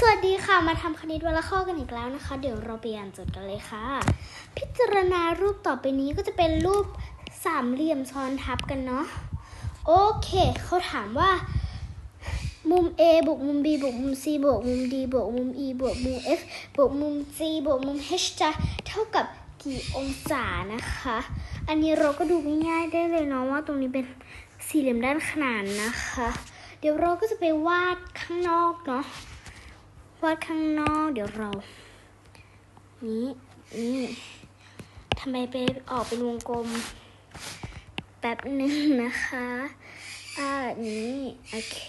สวัสดีค่ะ มาทำคณิตวัลข้อกันอีกแล้วนะคะ เดี๋ยวเราไปอ่านจทย์กันเลยค่ะ พิจารณารูปต่อไปนี้ก็จะเป็นรูปสามเหลี่ยมซ้อนทับกันเนาะโอเค เขาถามว่า มุม A บวกมุม B บวกมุม C บวกมุม D บวกมุม E บวกมุม F บวกมุม G บวกมุม H จะเท่ากับกี่องศานะคะ อันนี้เราก็ดูง่ายๆได้เลยเนาะว่าตรงนี้เป็นสี่เหลี่ยมด้านขนานนะคะ เดี๋ยวเราก็จะไปวาดข้างนอกเนาะ วาดข้างนอก เดี๋ยวเรา นี้นี่ทำไมไปออกเป็นวงกลมแป๊บหนึ่งนะคะ อ่านี้โอเค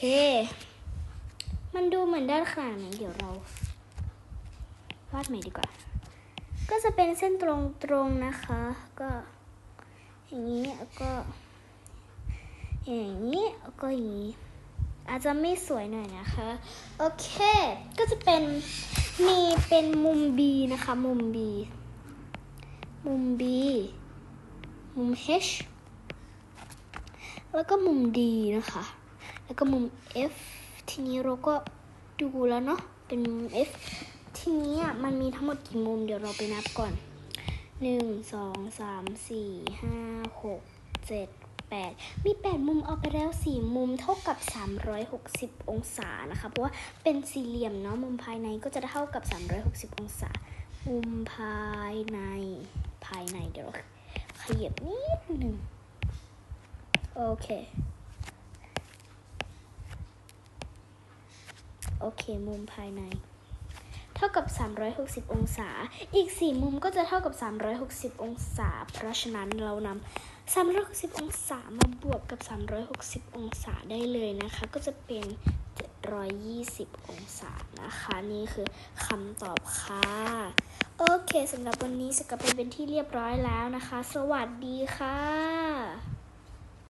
มันดูเหมือนด้านขนาดไหนเดี๋ยวเราวาดใหม่ดีกว่า ก็จะเป็นเส้นตรงๆนะคะ ก็ อย่างนี้แล้วก็ อย่างนี้แล้วก็อย่างนี้ อาจจะไม่สวยหน่อยนะคะ โอเค ก็จะเป็นมีเป็นมุม B นะคะ มุม B มุม B มุม H แล้วก็มุม D นะคะ แล้วก็มุม F ทีนี้เราก็ดูแล้วเนาะ เป็นมุม F ทีนี้อะมันมีทั้งหมดกี่มุม เดี๋ยวเราไปนับก่อนหนึ่งสองสามสี่ห้าหกเจ็ดแปดมุมเอาไปแล้วสี่มุมเท่ากับ 360 องศานะคะ เพราะว่าเป็นสี่เหลี่ยมเนาะมุมภายในก็จะเท่ากับ 360 องศา มุมภายในภายในเดี๋ยวขยับนิดหนึ่งโอเคโอเค มุมภายใน เท่ากับ 360 องศา อีก 4 มุมก็จะเท่ากับ 360 องศา เพราะฉะนั้นเรานำ360 องศามาบวกกับ 360 องศาได้เลยนะคะ ก็จะเป็น 720 องศานะคะ นี่คือคำตอบค่ะ โอเคสำหรับวันนี้สกับไปเป็นที่เรียบร้อยแล้วนะคะ สวัสดีค่ะ